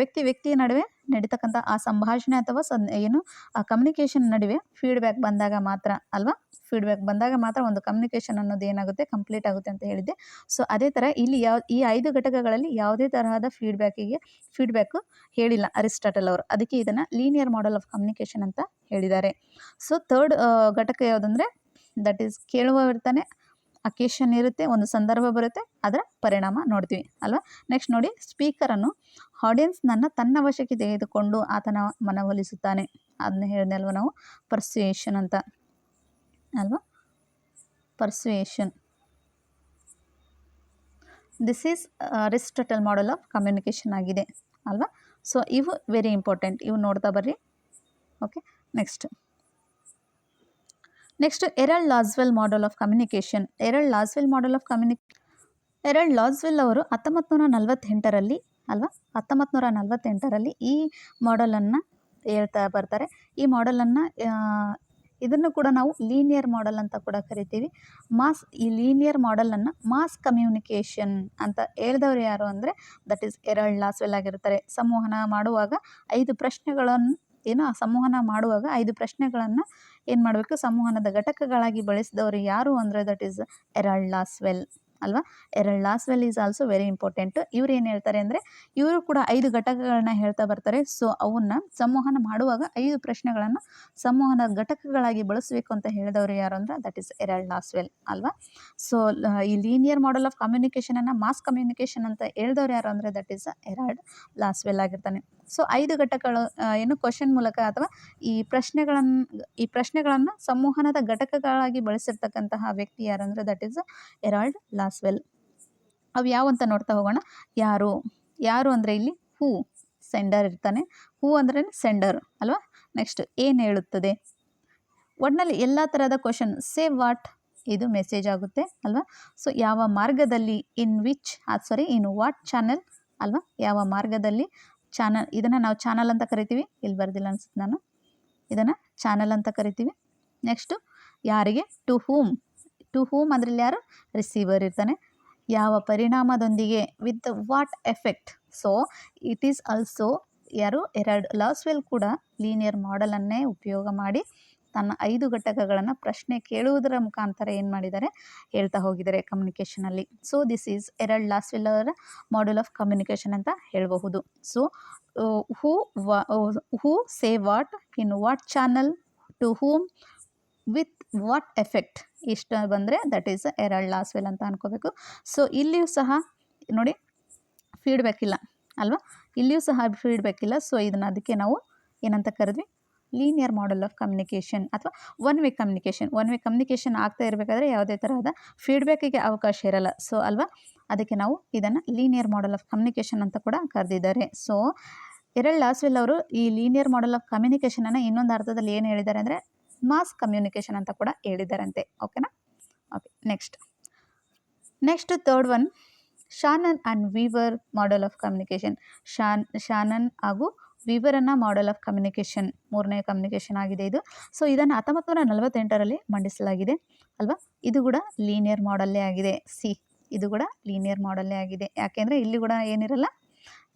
ವ್ಯಕ್ತಿ ವ್ಯಕ್ತಿ ನಡುವೆ ನಡೀತಕ್ಕಂಥ ಆ ಸಂಭಾಷಣೆ ಅಥವಾ ಏನು, ಆ ಕಮ್ಯುನಿಕೇಷನ್ ನಡುವೆ ಫೀಡ್ಬ್ಯಾಕ್ ಬಂದಾಗ ಮಾತ್ರ, ಅಲ್ವಾ? ಫೀಡ್ಬ್ಯಾಕ್ ಬಂದಾಗ ಮಾತ್ರ ಒಂದು ಕಮ್ಯುನಿಕೇಷನ್ ಅನ್ನೋದು ಏನಾಗುತ್ತೆ? ಕಂಪ್ಲೀಟ್ ಆಗುತ್ತೆ ಅಂತ ಹೇಳಿದ್ದೆ. ಸೊ ಅದೇ ಥರ ಇಲ್ಲಿ ಯಾವ, ಈ ಐದು ಘಟಕಗಳಲ್ಲಿ ಯಾವುದೇ ತರಹದ ಫೀಡ್ಬ್ಯಾಕಿಗೆ ಫೀಡ್ಬ್ಯಾಕು ಹೇಳಿಲ್ಲ ಅರಿಸ್ಟಾಟಲ್ ಅವರು. ಅದಕ್ಕೆ ಇದನ್ನು ಲೀನಿಯರ್ ಮಾಡೆಲ್ ಆಫ್ ಕಮ್ಯುನಿಕೇಷನ್ ಅಂತ ಹೇಳಿದ್ದಾರೆ. ಸೊ ಥರ್ಡ್ ಘಟಕ ಯಾವುದಂದರೆ ದಟ್ ಈಸ್ ಕೇಳುವ ಇರ್ತಾನೆ ಅಕೇಶನ್ ಇರುತ್ತೆ, ಒಂದು ಸಂದರ್ಭ ಬರುತ್ತೆ, ಅದರ ಪರಿಣಾಮ ನೋಡ್ತೀವಿ, ಅಲ್ವಾ? ನೆಕ್ಸ್ಟ್ ನೋಡಿ ಸ್ಪೀಕರನ್ನು ಆಡಿಯನ್ಸ್ನನ್ನು ತನ್ನ ವಶಕ್ಕೆ ತೆಗೆದುಕೊಂಡು ಆತನ ಮನವೊಲಿಸುತ್ತಾನೆ. ಅದನ್ನ ಹೇಳಿದ್ನಲ್ವ ನಾವು ಪರ್ಸುಯೇಷನ್ ಅಂತ. ಅಲ್ವಾ? Persuasion this is Aristotle model of communication ಆಗಿದೆ, ಅಲ್ವಾ? ಸೊ ಇವು ವೆರಿ ಇಂಪಾರ್ಟೆಂಟ್ ಇವು ನೋಡ್ತಾ ಬರ್ರಿ. Okay next next Harold Lasswell model of communication Harold Lasswell model of ಕಮ್ಯುನಿ Harold Lasswell ಅವರು ಹತ್ತೊಂಬತ್ತು ನೂರ ನಲವತ್ತೆಂಟರಲ್ಲಿ ಅಲ್ವಾ? ಹತ್ತೊಂಬತ್ತು ನೂರ ನಲವತ್ತೆಂಟರಲ್ಲಿ ಈ ಮಾಡೆಲನ್ನು ಹೇಳ್ತಾ ಬರ್ತಾರೆ. ಈ ಮಾಡೆಲನ್ನು ಇದನ್ನು ಕೂಡ ನಾವು ಲೀನಿಯರ್ ಮಾಡೆಲ್ ಅಂತ ಕೂಡ ಕರಿತೀವಿ. ಮಾಸ್ ಈ ಲೀನಿಯರ್ ಮಾಡೆಲನ್ನು ಮಾಸ್ ಕಮ್ಯುನಿಕೇಷನ್ ಅಂತ ಹೇಳಿದವರು ಯಾರು ಅಂದರೆ ದಟ್ ಈಸ್ ಎರಳ್ ಲಾಸ್ವೆಲ್ ಆಗಿರ್ತಾರೆ. ಸಂವಹನ ಮಾಡುವಾಗ ಐದು ಪ್ರಶ್ನೆಗಳನ್ನು, ಏನು, ಸಂವಹನ ಮಾಡುವಾಗ ಐದು ಪ್ರಶ್ನೆಗಳನ್ನು ಏನು ಮಾಡಬೇಕು? ಸಂವಹನದ ಘಟಕಗಳಾಗಿ ಬಳಸಿದವರು ಯಾರು ಅಂದರೆ ದಟ್ ಈಸ್ ಎರಳ್ ಲಾಸ್ವೆಲ್ ಅಲ್ವಾ? Loss Lasswell is also very important ಇವ್ರು ಏನು ಹೇಳ್ತಾರೆ ಅಂದರೆ, ಇವರು ಕೂಡ ಐದು ಘಟಕಗಳನ್ನ ಹೇಳ್ತಾ ಬರ್ತಾರೆ. ಸೊ ಅವನ್ನ ಸಂವಹನ ಮಾಡುವಾಗ ಐದು ಪ್ರಶ್ನೆಗಳನ್ನು ಸಂವಹನ ಘಟಕಗಳಾಗಿ ಬಳಸಬೇಕು ಅಂತ ಹೇಳಿದವರು ಯಾರು ಅಂದ್ರೆ ದಟ್ ಈಸ್ ಎರಳ್ ಲಾಸ್ವೆಲ್ ಅಲ್ವಾ? ಸೊ ಈ ಲೀನಿಯರ್ ಮಾಡೆಲ್ ಆಫ್ ಕಮ್ಯುನಿಕೇಷನನ್ನು ಮಾಸ್ ಕಮ್ಯುನಿಕೇಷನ್ ಅಂತ ಹೇಳಿದವರು ಯಾರು ಅಂದ್ರೆ ದಟ್ ಈಸ್ ಎರಡ್ ಲಾಸ್ವೆಲ್ ಆಗಿರ್ತಾನೆ. ಸೊ ಐದು ಘಟಕಗಳು ಏನು ಕ್ವಶನ್ ಮೂಲಕ ಅಥವಾ ಈ ಪ್ರಶ್ನೆಗಳನ್ನು ಈ ಪ್ರಶ್ನೆಗಳನ್ನು ಸಂವಹನದ ಘಟಕಗಳಾಗಿ ಬಳಸಿರ್ತಕ್ಕಂತಹ ವ್ಯಕ್ತಿ ಯಾರು ಅಂದರೆ ದಟ್ ಈಸ್ ಎರಾಲ್ಡ್ ಲಾಸ್ವೆಲ್ ಅವು ಯಾವಂತ ನೋಡ್ತಾ ಹೋಗೋಣ. ಯಾರು. ಯಾರು ಅಂದರೆ ಇಲ್ಲಿ ಹೂ. ಸೆಂಡರ್ ಇರ್ತಾನೆ. ಹೂ ಅಂದ್ರೆ ಸೆಂಡರ್ ಅಲ್ವಾ? ನೆಕ್ಸ್ಟ್ ಏನು ಹೇಳುತ್ತದೆ? ಒಟ್ಟಿನಲ್ಲಿ ಎಲ್ಲ ಥರದ ಕ್ವಶನ್ ಸೇ ವಾಟ್ ಇದು ಮೆಸೇಜ್ ಆಗುತ್ತೆ ಅಲ್ವಾ? ಸೊ ಯಾವ ಮಾರ್ಗದಲ್ಲಿ in which sorry in what channel ಅಲ್ವಾ? ಯಾವ ಮಾರ್ಗದಲ್ಲಿ ಚಾನಲ್ ಇದನ್ನು ನಾವು ಚಾನಲ್ ಅಂತ ಕರಿತೀವಿ. ಇಲ್ಲಿ ಬರ್ದಿಲ್ಲ ಅನ್ಸುತ್ತೆ ನಾನು. ಇದನ್ನು ಚಾನಲ್ ಅಂತ ಕರಿತೀವಿ. ನೆಕ್ಸ್ಟು ಯಾರಿಗೆ? ಟು ಹೂಮ್ ಟು ಹೂಮ್ ಅದರಲ್ಲಿ ಯಾರು? ರಿಸೀವರ್ ಇರ್ತಾನೆ. ಯಾವ ಪರಿಣಾಮದೊಂದಿಗೆ? With what effect so it is also ಯಾರು? ಎರಡು ಲಾಸ್ವೆಲ್ ಕೂಡ ಲೀನಿಯರ್ ಮಾಡೆಲನ್ನೇ ಉಪಯೋಗ ಮಾಡಿ ತನ್ನ ಐದು ಘಟಕಗಳನ್ನು ಪ್ರಶ್ನೆ ಕೇಳುವುದರ ಮುಖಾಂತರ ಏನು ಮಾಡಿದ್ದಾರೆ? ಹೇಳ್ತಾ ಹೋಗಿದ್ದಾರೆ ಕಮ್ಯುನಿಕೇಷನಲ್ಲಿ ಸೊ ದಿಸ್ ಈಸ್ ಎರಡ್ ಅವರ ಮಾಡೆಲ್ ಆಫ್ ಕಮ್ಯುನಿಕೇಷನ್ ಅಂತ ಹೇಳಬಹುದು. So who who say what in what channel to whom with what effect? ಇಷ್ಟ ಬಂದರೆ ದಟ್ ಈಸ್ ಎರಡ್ ಲಾಸ್ವೆಲ್ ಅಂತ ಅನ್ಕೋಬೇಕು. ಸೊ ಇಲ್ಲಿಯೂ ಸಹ ನೋಡಿ ಫೀಡ್ಬ್ಯಾಕ್ ಇಲ್ಲ, ಅಲ್ವಾ? ಇಲ್ಲಿಯೂ ಸಹ ಫೀಡ್ಬ್ಯಾಕ್ ಇಲ್ಲ. ಸೊ ಇದನ್ನು ಅದಕ್ಕೆ ನಾವು ಏನಂತ ಕರೆದ್ವಿ? ಲೀನಿಯರ್ ಮಾಡೆಲ್ ಆಫ್ ಕಮ್ಯುನಿಕೇಷನ್ ಅಥವಾ one way communication one way communication ಆಗ್ತಾ ಇರಬೇಕಾದ್ರೆ ಯಾವುದೇ ತರಹದ ಫೀಡ್ಬ್ಯಾಕಿಗೆ ಅವಕಾಶ ಇರಲ್ಲ. ಸೊ ಅಲ್ವಾ? ಅದಕ್ಕೆ ನಾವು ಇದನ್ನು ಲೀನಿಯರ್ ಮಾಡೆಲ್ ಆಫ್ ಕಮ್ಯುನಿಕೇಷನ್ ಅಂತ ಕೂಡ ಕರೆದಿದ್ದಾರೆ. ಸೊ ಎರಡು ಲಾಸ್ವೆಲ್ ಅವರು ಈ ಲೀನಿಯರ್ ಮಾಡೆಲ್ ಆಫ್ ಕಮ್ಯುನಿಕೇಷನನ್ನು ಇನ್ನೊಂದು ಅರ್ಥದಲ್ಲಿ ಏನು ಹೇಳಿದ್ದಾರೆ ಅಂದರೆ ಮಾಸ್ ಕಮ್ಯುನಿಕೇಷನ್ ಅಂತ ಕೂಡ ಹೇಳಿದ್ದಾರಂತೆ ಓಕೆನಾ okay next next third one Shannon and Weaver model of communication Shan Shannon ಹಾಗೂ ವಿವರನ್ನ ಮಾಡೆಲ್ ಆಫ್ ಕಮ್ಯುನಿಕೇಷನ್ ಮೂರನೇ ಕಮ್ಯುನಿಕೇಷನ್ ಆಗಿದೆ ಇದು. ಸೊ ಇದನ್ನು ಹತ್ತೊಂಬತ್ತು ನೂರ ನಲವತ್ತೆಂಟರಲ್ಲಿ ಮಂಡಿಸಲಾಗಿದೆ. ಅಲ್ವಾ? ಇದು ಕೂಡ ಲೀನಿಯರ್ ಮಾಡಲ್ಲೇ ಆಗಿದೆ. ಸಿ ಇದು ಕೂಡ ಲೀನಿಯರ್ ಮಾಡಲ್ಲೇ ಆಗಿದೆ. ಯಾಕೆಂದರೆ ಇಲ್ಲಿ ಕೂಡ ಏನಿರಲ್ಲ?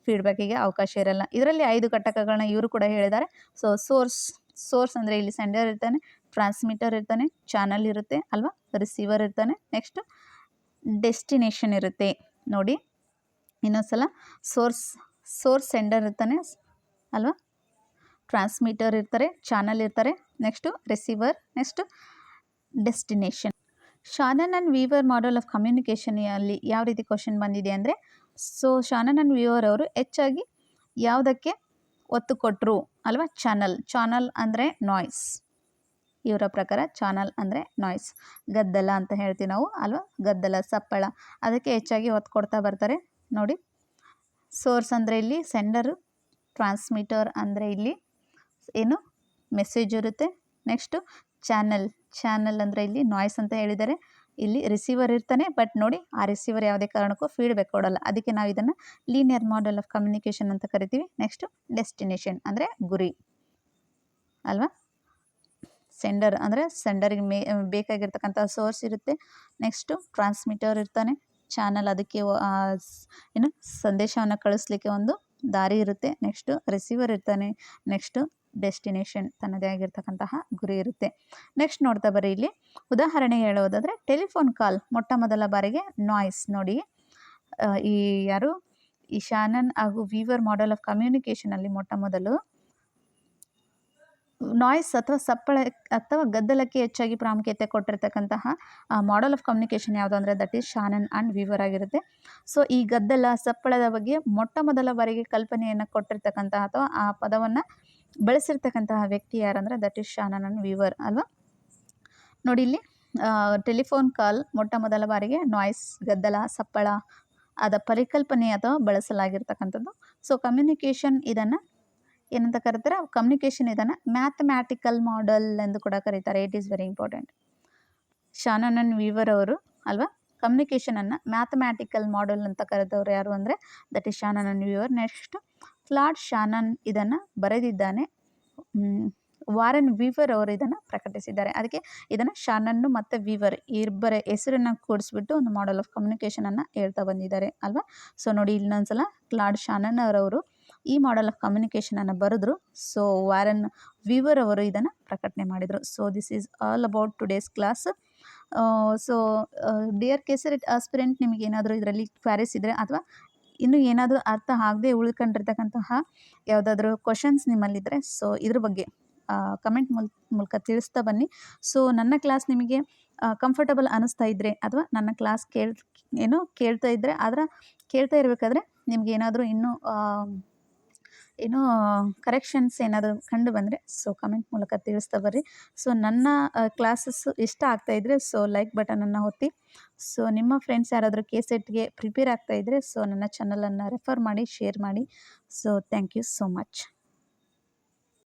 ಫೀಡ್ಬ್ಯಾಕಿಗೆ ಅವಕಾಶ ಇರಲ್ಲ. ಇದರಲ್ಲಿ ಐದು ಘಟಕಗಳನ್ನ ಇವರು ಕೂಡ ಹೇಳಿದ್ದಾರೆ. ಸೊ ಸೋರ್ಸ್ ಸೋರ್ಸ್ ಅಂದರೆ ಇಲ್ಲಿ ಸೆಂಡರ್ ಇರ್ತಾನೆ, ಟ್ರಾನ್ಸ್ಮಿಟರ್ ಇರ್ತಾನೆ, ಚಾನಲ್ ಇರುತ್ತೆ ಅಲ್ವಾ? ರಿಸೀವರ್ ಇರ್ತಾನೆ. ನೆಕ್ಸ್ಟ್ ಡೆಸ್ಟಿನೇಷನ್ ಇರುತ್ತೆ. ನೋಡಿ, ಇನ್ನೊಂದ್ಸಲ ಸೋರ್ಸ್ ಸೋರ್ಸ್ ಸೆಂಡರ್ ಇರ್ತಾನೆ ಅಲ್ವಾ? ಟ್ರಾನ್ಸ್ಮಿಟರ್ ಇರ್ತಾರೆ, ಚಾನಲ್ ಇರ್ತಾರೆ. Next receiver, next destination. Shannon and Weaver model of communication ಅಲ್ಲಿ ಯಾವ ರೀತಿ ಕ್ವಶನ್ ಬಂದಿದೆ ಅಂದರೆ, ಸೊ ಶಾನನ್ ಆ್ಯಂಡ್ ವೀವರ್ ಅವರು ಹೆಚ್ಚಾಗಿ ಯಾವುದಕ್ಕೆ ಒತ್ತು ಕೊಟ್ಟರು ಅಲ್ವಾ? ಚಾನಲ್. ಚಾನಲ್ ಅಂದರೆ ನಾಯ್ಸ್. ಇವರ ಪ್ರಕಾರ ಚಾನಲ್ ಅಂದರೆ ನಾಯ್ಸ್. ಗದ್ದಲ ಅಂತ ಹೇಳ್ತೀವಿ ನಾವು, ಅಲ್ವಾ? ಗದ್ದಲ, ಸಪ್ಪಳ. ಅದಕ್ಕೆ ಹೆಚ್ಚಾಗಿ ಒತ್ತು ಕೊಡ್ತಾ ಬರ್ತಾರೆ. ನೋಡಿ. ಸೋರ್ಸ್ ಅಂದರೆ ಇಲ್ಲಿ ಸೆಂಡರು, ಟ್ರಾನ್ಸ್ಮಿಟರ್ ಅಂದರೆ ಇಲ್ಲಿ ಏನು? ಮೆಸೇಜ್ ಇರುತ್ತೆ. ನೆಕ್ಸ್ಟು ಚಾನಲ್ ಚಾನಲ್ ಅಂದರೆ ಇಲ್ಲಿ ನಾಯ್ಸ್ ಅಂತ ಹೇಳಿದ್ದಾರೆ ಇಲ್ಲಿ ರಿಸೀವರ್ ಇರ್ತಾನೆ ಬಟ್ ನೋಡಿ ಆ ರಿಸೀವರ್ ಯಾವುದೇ ಕಾರಣಕ್ಕೂ ಫೀಡ್ಬ್ಯಾಕ್ ಕೊಡೋಲ್ಲ. ಅದಕ್ಕೆ ನಾವು ಇದನ್ನು ಲೀನಿಯರ್ ಮಾಡೆಲ್ ಆಫ್ ಕಮ್ಯುನಿಕೇಷನ್ ಅಂತ ಕರಿತೀವಿ. ನೆಕ್ಸ್ಟು ಡೆಸ್ಟಿನೇಷನ್ ಅಂದರೆ ಗುರಿ. ಅಲ್ವಾ? ಸೆಂಡರ್ ಅಂದರೆ ಸೆಂಡರ್ಗೆ ಮೇ, ಬೇಕಾಗಿರ್ತಕ್ಕಂಥ ಸೋರ್ಸ್ ಇರುತ್ತೆ. ನೆಕ್ಸ್ಟು ಟ್ರಾನ್ಸ್ಮಿಟರ್ ಇರ್ತಾನೆ. ಚಾನಲ್ ಅದಕ್ಕೆ ಏನು, ಸಂದೇಶವನ್ನು ಕಳಿಸ್ಲಿಕ್ಕೆ ಒಂದು ದಾರಿ ಇರುತ್ತೆ. ನೆಕ್ಸ್ಟು ರಿಸೀವರ್ ಇರ್ತಾನೆ. ನೆಕ್ಸ್ಟು ಡೆಸ್ಟಿನೇಷನ್ ತನ್ನದೇ ಆಗಿರ್ತಕ್ಕಂತಹ ಗುರಿ ಇರುತ್ತೆ. ನೆಕ್ಸ್ಟ್ ನೋಡ್ತಾ ಬರೀ ಇಲ್ಲಿ. ಉದಾಹರಣೆ ಹೇಳೋದಾದರೆ ಟೆಲಿಫೋನ್ ಕಾಲ್ ಮೊಟ್ಟ ಮೊದಲ ಬಾರಿಗೆ ನಾಯ್ಸ್ ನೋಡಿ. ಈ ಯಾರು? ಈ ಶಾನನ್ ಹಾಗೂ ವೀವರ್ ಮಾಡೆಲ್ ಆಫ್ ಕಮ್ಯುನಿಕೇಷನಲ್ಲಿ ಮೊಟ್ಟ ಮೊದಲು ನಾಯ್ಸ್ ಅಥವಾ ಸಪ್ಪಳ ಅಥವಾ ಗದ್ದಲಕ್ಕೆ ಹೆಚ್ಚಾಗಿ ಪ್ರಾಮುಖ್ಯತೆ ಕೊಟ್ಟಿರ್ತಕ್ಕಂತಹ ಮಾಡೆಲ್ ಆಫ್ ಕಮ್ಯುನಿಕೇಷನ್ ಯಾವುದು ಅಂದರೆ that is Shannon and Weaver ಆಗಿರುತ್ತೆ. ಸೊ ಈ ಗದ್ದಲ, ಸಪ್ಪಳದ ಬಗ್ಗೆ ಮೊಟ್ಟ ಮೊದಲ ಬಾರಿಗೆ ಕಲ್ಪನೆಯನ್ನು ಕೊಟ್ಟಿರ್ತಕ್ಕಂತಹ ಅಥವಾ ಆ ಪದವನ್ನು ಬಳಸಿರ್ತಕ್ಕಂತಹ ವ್ಯಕ್ತಿ ಯಾರಂದರೆ that is Shannon and Weaver ಅಲ್ವಾ? ನೋಡಿ ಇಲ್ಲಿ ಟೆಲಿಫೋನ್ ಕಾಲ್ ಮೊಟ್ಟ ಮೊದಲ ಬಾರಿಗೆ ನಾಯ್ಸ್, ಗದ್ದಲ, ಸಪ್ಪಳ ಆದ ಪರಿಕಲ್ಪನೆ ಅಥವಾ ಬಳಸಲಾಗಿರ್ತಕ್ಕಂಥದ್ದು. ಸೊ ಕಮ್ಯುನಿಕೇಷನ್ ಇದನ್ನು ಏನಂತ ಕರೀತಾರೆ? ಕಮ್ಯುನಿಕೇಷನ್ ಇದನ್ನು ಮ್ಯಾಥಮ್ಯಾಟಿಕಲ್ ಮಾಡೆಲ್ ಎಂದು ಕೂಡ ಕರೀತಾರೆ. It is very important Shannon and Weaver ಅವರು ಅಲ್ವಾ? ಕಮ್ಯುನಿಕೇಷನನ್ನು ಮ್ಯಾಥಮ್ಯಾಟಿಕಲ್ ಮಾಡೆಲ್ ಅಂತ ಕರೆದವರು ಯಾರು ಅಂದರೆ that is Shannon and Weaver. Next Claude Shannon ಇದನ್ನು ಬರೆದಿದ್ದಾನೆ. ವಾರನ್ ವೀವರ್ ಅವರು ಇದನ್ನು ಪ್ರಕಟಿಸಿದ್ದಾರೆ. ಅದಕ್ಕೆ ಇದನ್ನು ಶಾನನ್ನು ಮತ್ತು ವೀವರ್ ಇಬ್ಬರ ಹೆಸರನ್ನು ಕೂಡಿಸ್ಬಿಟ್ಟು ಒಂದು ಮಾಡೆಲ್ ಆಫ್ ಕಮ್ಯುನಿಕೇಷನನ್ನು ಹೇಳ್ತಾ ಬಂದಿದ್ದಾರೆ ಅಲ್ವಾ? ಸೊ ನೋಡಿ ಇಲ್ಲೊಂದ್ಸಲ ಕ್ಲಾಡ್ ಶಾನನ್ ಅವರವರು ಈ ಮಾಡೆಲ್ ಆಫ್ ಕಮ್ಯುನಿಕೇಷನನ್ನು ಬರೆದ್ರು. ಸೊ ವಾರನ್ ವಿವರ್ ಅವರು ಇದನ್ನು ಪ್ರಕಟಣೆ ಮಾಡಿದರು. So this is all about today's class so dear ಕೇಸರಿ ಆಸ್ಪಿರೆಂಟ್ ನಿಮಗೆ ಏನಾದರೂ ಇದರಲ್ಲಿ ಕ್ವಾರೀಸ್ ಇದ್ದರೆ ಅಥವಾ ಇನ್ನೂ ಏನಾದರೂ ಅರ್ಥ ಆಗದೆ ಉಳ್ಕೊಂಡಿರ್ತಕ್ಕಂತಹ ಯಾವುದಾದ್ರೂ ಕ್ವಶನ್ಸ್ ನಿಮ್ಮಲ್ಲಿದ್ದರೆ ಸೊ ಇದ್ರ ಬಗ್ಗೆ ಕಮೆಂಟ್ ಮೂಲ, ಮೂಲಕ ತಿಳಿಸ್ತಾ ಬನ್ನಿ. ಸೊ ನನ್ನ ಕ್ಲಾಸ್ ನಿಮಗೆ ಕಂಫರ್ಟಬಲ್ ಅನ್ನಿಸ್ತಾ ಇದ್ದರೆ ಅಥವಾ ನನ್ನ ಕ್ಲಾಸ್ ಕೇಳ್, ಏನು ಕೇಳ್ತಾ ಇದ್ದರೆ ಅದರ ಕೇಳ್ತಾ ಇರಬೇಕಾದ್ರೆ ನಿಮ್ಗೆ ಏನಾದರೂ ಇನ್ನೂ ಏನೋ ಕರೆಕ್ಷನ್ಸ್ ಏನಾದರೂ ಕಂಡು ಬಂದರೆ ಸೊ ಕಮೆಂಟ್ ಮೂಲಕ ತಿಳಿಸ್ತಾ ಬರ್ರಿ. ಸೊ ನನ್ನ ಕ್ಲಾಸಸ್ಸು ಇಷ್ಟ ಆಗ್ತಾಯಿದ್ರೆ ಸೊ ಲೈಕ್ ಬಟನನ್ನು ಒತ್ತಿ. ಸೊ ನಿಮ್ಮ ಫ್ರೆಂಡ್ಸ್ ಯಾರಾದರೂ ಕೆ ಸೆಟ್ಗೆ ಪ್ರಿಪೇರ್ ಆಗ್ತಾಯಿದ್ರೆ ಸೊ ನನ್ನ ಚಾನಲನ್ನು ರೆಫರ್ ಮಾಡಿ ಶೇರ್ ಮಾಡಿ. So thank you so much